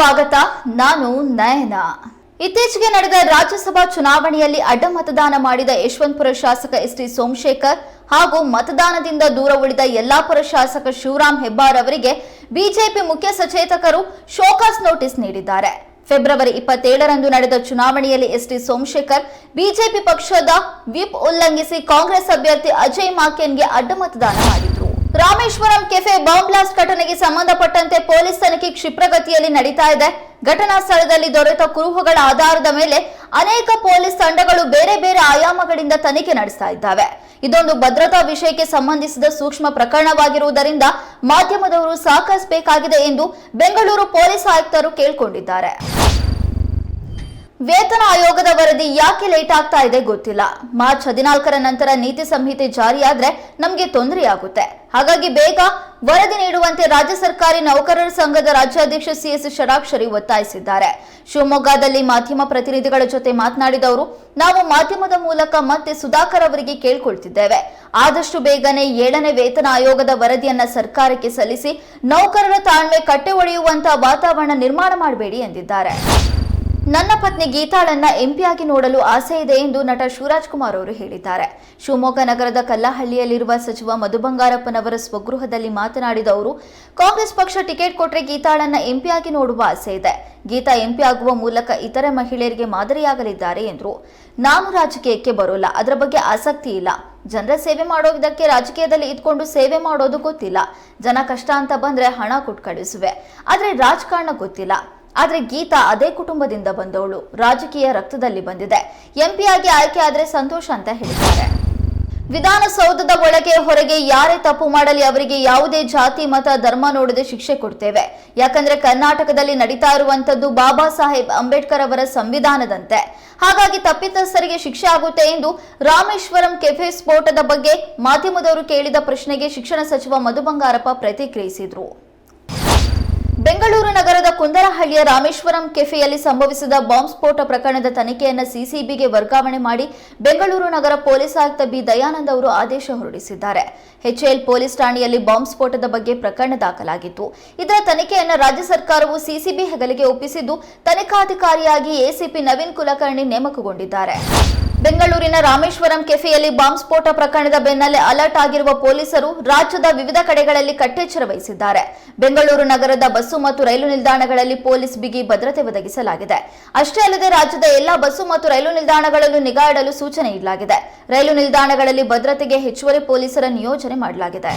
ಸ್ವಾಗತ, ನಾನು ನಯನ. ಇತ್ತೀಚೆಗೆ ನಡೆದ ರಾಜ್ಯಸಭಾ ಚುನಾವಣೆಯಲ್ಲಿ ಅಡ್ಡ ಮತದಾನ ಮಾಡಿದ ಯಶವಂತಪುರ ಶಾಸಕ ಎಸ್ ಟಿ ಸೋಮಶೇಖರ್ ಹಾಗೂ ಮತದಾನದಿಂದ ದೂರ ಉಳಿದ ಯಲ್ಲಾಪುರ ಶಾಸಕ ಶಿವರಾಮ್ ಹೆಬ್ಬಾರ್ ಅವರಿಗೆ ಬಿಜೆಪಿ ಮುಖ್ಯ ಸಚೇತಕರು ಶೋಕಾಸ್ ನೋಟಿಸ್ ನೀಡಿದ್ದಾರೆ. ಫೆಬ್ರವರಿ ಇಪ್ಪತ್ತೇಳರಂದು ನಡೆದ ಚುನಾವಣೆಯಲ್ಲಿ ಎಸ್ ಟಿ ಸೋಮಶೇಖರ್ ಬಿಜೆಪಿ ಪಕ್ಷದ ವಿಪ್ ಉಲ್ಲಂಘಿಸಿ ಕಾಂಗ್ರೆಸ್ ಅಭ್ಯರ್ಥಿ ಅಜಯ್ ಮಾಕೆನ್ಗೆ ಅಡ್ಡ ಮತದಾನ ಮಾಡಿದ್ರು. ರಾಮೇಶ್ವರಂ ಕೆಫೆ ಬಾಂಬ್ ಬ್ಲಾಸ್ಟ್ ಘಟನೆಗೆ ಸಂಬಂಧಪಟ್ಟಂತೆ ಪೊಲೀಸ್ ತನಿಖೆ ಕ್ಷಿಪ್ರಗತಿಯಲ್ಲಿ ನಡೀತಾ ಇದೆ. ಘಟನಾ ಸ್ಥಳದಲ್ಲಿ ದೊರೆತ ಕುರುಹುಗಳ ಆಧಾರದ ಮೇಲೆ ಅನೇಕ ಪೊಲೀಸ್ ತಂಡಗಳು ಬೇರೆ ಬೇರೆ ಆಯಾಮಗಳಿಂದ ತನಿಖೆ ನಡೆಸ್ತಾ ಇದ್ದಾವೆ. ಇದೊಂದು ಭದ್ರತಾ ವಿಷಯಕ್ಕೆ ಸಂಬಂಧಿಸಿದ ಸೂಕ್ಷ್ಮ ಪ್ರಕರಣವಾಗಿರುವುದರಿಂದ ಮಾಧ್ಯಮದವರು ಸಹಕರಿಸಬೇಕಾಗಿದೆ ಎಂದು ಬೆಂಗಳೂರು ಪೊಲೀಸ್ ಆಯುಕ್ತರು ಕೇಳಿಕೊಂಡಿದ್ದಾರೆ. ವೇತನ ಆಯೋಗದ ವರದಿ ಯಾಕೆ ಲೇಟ್ ಆಗ್ತಾ ಇದೆ ಗೊತ್ತಿಲ್ಲ. ಮಾರ್ಚ್ ಹದಿನಾಲ್ಕರ ನಂತರ ನೀತಿ ಸಂಹಿತೆ ಜಾರಿಯಾದ್ರೆ ನಮಗೆ ತೊಂದರೆಯಾಗುತ್ತೆ. ಹಾಗಾಗಿ ಬೇಗ ವರದಿ ನೀಡುವಂತೆ ರಾಜ್ಯ ಸರ್ಕಾರಿ ನೌಕರರ ಸಂಘದ ರಾಜ್ಯಾಧ್ಯಕ್ಷ ಸಿಎಸ್ ಷಡಾಕ್ಷರಿ ಒತ್ತಾಯಿಸಿದ್ದಾರೆ. ಶಿವಮೊಗ್ಗದಲ್ಲಿ ಮಾಧ್ಯಮ ಪ್ರತಿನಿಧಿಗಳ ಜೊತೆ ಮಾತನಾಡಿದವರು ನಾವು ಮಾಧ್ಯಮದ ಮೂಲಕ ಮತ್ತೆ ಸುಧಾಕರ್ ಅವರಿಗೆ ಕೇಳ್ಕೊಳ್ತಿದ್ದೇವೆ. ಆದಷ್ಟು ಬೇಗನೆ ಏಳನೇ ವೇತನ ಆಯೋಗದ ವರದಿಯನ್ನ ಸರ್ಕಾರಕ್ಕೆ ಸಲ್ಲಿಸಿ ನೌಕರರ ತಾಳ್ಮೆ ಕಟ್ಟೆ ಒಡೆಯುವಂತಹ ವಾತಾವರಣ ನಿರ್ಮಾಣ ಮಾಡಬೇಡಿ ಎಂದಿದ್ದಾರೆ. ನನ್ನ ಪತ್ನಿ ಗೀತಾಳನ್ನ ಎಂಪಿಯಾಗಿ ನೋಡಲು ಆಸೆ ಇದೆ ಎಂದು ನಟ ಶಿವರಾಜ್ ಕುಮಾರ್ ಅವರು ಹೇಳಿದ್ದಾರೆ. ಶಿವಮೊಗ್ಗ ನಗರದ ಕಲ್ಲಹಳ್ಳಿಯಲ್ಲಿರುವ ಸಚಿವ ಮಧು ಬಂಗಾರಪ್ಪನವರ ಸ್ವಗೃಹದಲ್ಲಿ ಮಾತನಾಡಿದ ಅವರು, ಕಾಂಗ್ರೆಸ್ ಪಕ್ಷ ಟಿಕೆಟ್ ಕೊಟ್ಟರೆ ಗೀತಾಳನ್ನ ಎಂಪಿಯಾಗಿ ನೋಡುವ ಆಸೆ ಇದೆ. ಗೀತಾ ಎಂಪಿ ಆಗುವ ಮೂಲಕ ಇತರೆ ಮಹಿಳೆಯರಿಗೆ ಮಾದರಿಯಾಗಲಿದ್ದಾರೆ ಎಂದರು. ನಾನು ರಾಜಕೀಯಕ್ಕೆ ಬರೋಲ್ಲ, ಅದರ ಬಗ್ಗೆ ಆಸಕ್ತಿ ಇಲ್ಲ. ಜನರ ಸೇವೆ ಮಾಡೋದಕ್ಕೆ ರಾಜಕೀಯದಲ್ಲಿ ಇದ್ಕೊಂಡು ಸೇವೆ ಮಾಡೋದು ಗೊತ್ತಿಲ್ಲ. ಜನ ಕಷ್ಟ ಅಂತ ಬಂದ್ರೆ ಹಣ ಕೊಟ್ಟು ಕಳಿಸುವೆ ಆದರೆ ರಾಜಕಾರಣ ಗೊತ್ತಿಲ್ಲ. ಆದ್ರೆ ಗೀತಾ ಅದೇ ಕುಟುಂಬದಿಂದ ಬಂದವಳು. ರಾಜಕೀಯ ರಕ್ತದಲ್ಲಿ ಬಂದಿದೆ. ಎಂಪಿಯಾಗಿ ಆಯ್ಕೆ ಆದ್ರೆ ಸಂತೋಷ ಅಂತ ಹೇಳಿದ್ದಾರೆ. ವಿಧಾನಸೌಧದ ಒಳಗೆ ಹೊರಗೆ ಯಾರೇ ತಪ್ಪು ಮಾಡಲಿ ಅವರಿಗೆ ಯಾವುದೇ ಜಾತಿ, ಮತ, ಧರ್ಮ ನೋಡದೆ ಶಿಕ್ಷೆ ಕೊಡ್ತೇವೆ. ಯಾಕಂದ್ರೆ ಕರ್ನಾಟಕದಲ್ಲಿ ನಡೀತಾ ಇರುವಂತದ್ದು ಬಾಬಾ ಸಾಹೇಬ್ ಅಂಬೇಡ್ಕರ್ ಅವರ ಸಂವಿಧಾನದಂತೆ. ಹಾಗಾಗಿ ತಪ್ಪಿತಸ್ಥರಿಗೆ ಶಿಕ್ಷೆ ಆಗುತ್ತೆ ಎಂದು ರಾಮೇಶ್ವರಂ ಕೆಫೆ ಸ್ಫೋಟದ ಬಗ್ಗೆ ಮಾಧ್ಯಮದವರು ಕೇಳಿದ ಪ್ರಶ್ನೆಗೆ ಶಿಕ್ಷಣ ಸಚಿವ ಮಧು ಬಂಗಾರಪ್ಪ ಪ್ರತಿಕ್ರಿಯಿಸಿದರು. ಬೆಂಗಳೂರು ನಗರದ ಕುಂದರಹಳ್ಳಿಯ ರಾಮೇಶ್ವರಂ ಕೆಫೆಯಲ್ಲಿ ಸಂಭವಿಸಿದ ಬಾಂಬ್ ಸ್ಫೋಟ ಪ್ರಕರಣದ ತನಿಖೆಯನ್ನು ಸಿಸಿಬಿಗೆ ವರ್ಗಾವಣೆ ಮಾಡಿ ಬೆಂಗಳೂರು ನಗರ ಪೊಲೀಸ್ ಆಯುಕ್ತ ಬಿ ದಯಾನಂದ್ ಅವರು ಆದೇಶ ಹೊರಡಿಸಿದ್ದಾರೆ. ಎಚ್ಎಎಲ್ ಪೊಲೀಸ್ ಠಾಣೆಯಲ್ಲಿ ಬಾಂಬ್ ಸ್ಫೋಟದ ಬಗ್ಗೆ ಪ್ರಕರಣ ದಾಖಲಾಗಿತ್ತು. ಇದರ ತನಿಖೆಯನ್ನು ರಾಜ್ಯ ಸರ್ಕಾರವು ಸಿಸಿಬಿ ಹೆಗಲಿಗೆ ಒಪ್ಪಿಸಿದ್ದು ತನಿಖಾಧಿಕಾರಿಯಾಗಿ ಎಸಿಪಿ ನವೀನ್ ಕುಲಕರ್ಣಿ ನೇಮಕಗೊಂಡಿದ್ದಾರೆ. ಬೆಂಗಳೂರಿನ ರಾಮೇಶ್ವರಂ ಕೆಫೆಯಲ್ಲಿ ಬಾಂಬ್ ಸ್ಫೋಟ ಪ್ರಕರಣದ ಬೆನ್ನಲ್ಲೇ ಅಲರ್ಟ್ ಆಗಿರುವ ಪೊಲೀಸರು ರಾಜ್ಯದ ವಿವಿಧ ಕಡೆಗಳಲ್ಲಿ ಕಟ್ಟೆಚ್ಚರ ವಹಿಸಿದ್ದಾರೆ. ಬೆಂಗಳೂರು ನಗರದ ಬಸ್ಸು ಮತ್ತು ರೈಲು ನಿಲ್ದಾಣಗಳಲ್ಲಿ ಪೊಲೀಸ್ ಬಿಗಿ ಭದ್ರತೆ ಒದಗಿಸಲಾಗಿದೆ. ಅಷ್ಟೇ ಅಲ್ಲದೆ ರಾಜ್ಯದ ಎಲ್ಲಾ ಬಸ್ಸು ಮತ್ತು ರೈಲು ನಿಲ್ದಾಣಗಳಲ್ಲೂ ನಿಗಾ ಇಡಲು ಸೂಚನೆ ನೀಡಲಾಗಿದೆ ರೈಲು ನಿಲ್ದಾಣಗಳಲ್ಲಿ ಭದ್ರತೆಗೆ ಹೆಚ್ಚುವರಿ ಪೊಲೀಸರ ನಿಯೋಜನೆ ಮಾಡಲಾಗಿದೆ.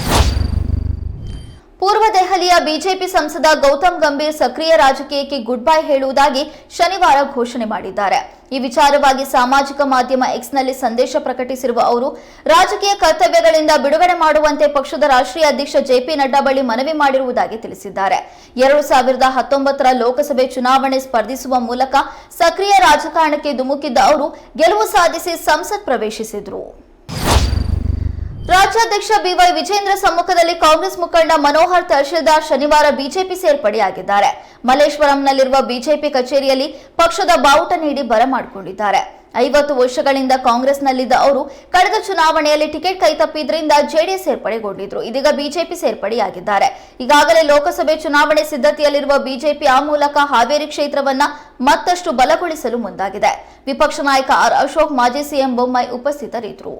ಪೂರ್ವ ದೆಹಲಿಯ ಬಿಜೆಪಿ ಸಂಸದ ಗೌತಮ್ ಗಂಭೀರ್ ಸಕ್ರಿಯ ರಾಜಕೀಯಕ್ಕೆ ಗುಡ್ ಬೈ ಹೇಳುವುದಾಗಿ ಶನಿವಾರ ಘೋಷಣೆ ಮಾಡಿದ್ದಾರೆ. ಈ ವಿಚಾರವಾಗಿ ಸಾಮಾಜಿಕ ಮಾಧ್ಯಮ ಎಕ್ಸ್ನಲ್ಲಿ ಸಂದೇಶ ಪ್ರಕಟಿಸಿರುವ ಅವರು, ರಾಜಕೀಯ ಕರ್ತವ್ಯಗಳಿಂದ ಬಿಡುಗಡೆ ಮಾಡುವಂತೆ ಪಕ್ಷದ ರಾಷ್ಟ್ರೀಯ ಅಧ್ಯಕ್ಷ ಜೆಪಿ ನಡ್ಡಾ ಬಳಿ ಮನವಿ ಮಾಡಿರುವುದಾಗಿ ತಿಳಿಸಿದ್ದಾರೆ. ಎರಡು ಸಾವಿರದ ಹತ್ತೊಂಬತ್ತರ ಲೋಕಸಭೆ ಚುನಾವಣೆ ಸ್ಪರ್ಧಿಸುವ ಮೂಲಕ ಸಕ್ರಿಯ ರಾಜಕಾರಣಕ್ಕೆ ಧುಮುಕಿದ್ದ ಅವರು ಗೆಲುವು ಸಾಧಿಸಿ ಸಂಸತ್ ಪ್ರವೇಶಿಸಿದರು. ರಾಜ್ಯಾಧ್ಯಕ್ಷ ಬಿವೈ ವಿಜೇಂದ್ರ ಸಮ್ಮುಖದಲ್ಲಿ ಕಾಂಗ್ರೆಸ್ ಮುಖಂಡ ಮನೋಹರ್ ತಹಶೀಲ್ದಾರ್ ಶನಿವಾರ ಬಿಜೆಪಿ ಸೇರ್ಪಡೆಯಾಗಿದ್ದಾರೆ. ಮಲ್ಲೇಶ್ವರಂನಲ್ಲಿರುವ ಬಿಜೆಪಿ ಕಚೇರಿಯಲ್ಲಿ ಪಕ್ಷದ ಬಾವುಟ ನೀಡಿ ಬರಮಾಡಿಕೊಂಡಿದ್ದಾರೆ ಐವತ್ತು ವರ್ಷಗಳಿಂದ ಕಾಂಗ್ರೆಸ್ನಲ್ಲಿದ್ದ ಅವರು ಕಳೆದ ಚುನಾವಣೆಯಲ್ಲಿ ಟಿಕೆಟ್ ಕೈತಪ್ಪಿದ್ರಿಂದ ಜೆಡಿಎಸ್ ಸೇರ್ಪಡೆಗೊಂಡಿದ್ರು. ಇದೀಗ ಬಿಜೆಪಿ ಸೇರ್ಪಡೆಯಾಗಿದ್ದಾರೆ. ಈಗಾಗಲೇ ಲೋಕಸಭೆ ಚುನಾವಣೆ ಸಿದ್ಧತೆಯಲ್ಲಿರುವ ಬಿಜೆಪಿ ಆ ಮೂಲಕ ಹಾವೇರಿ ಕ್ಷೇತ್ರವನ್ನ ಮತ್ತಷ್ಟು ಬಲಗೊಳಿಸಲು ಮುಂದಾಗಿದೆ. ವಿಪಕ್ಷ ನಾಯಕ ಆರ್ ಅಶೋಕ್, ಮಾಜಿ ಸಿಎಂ ಬೊಮ್ಮಾಯಿ ಉಪಸ್ಥಿತರಿದ್ದರು.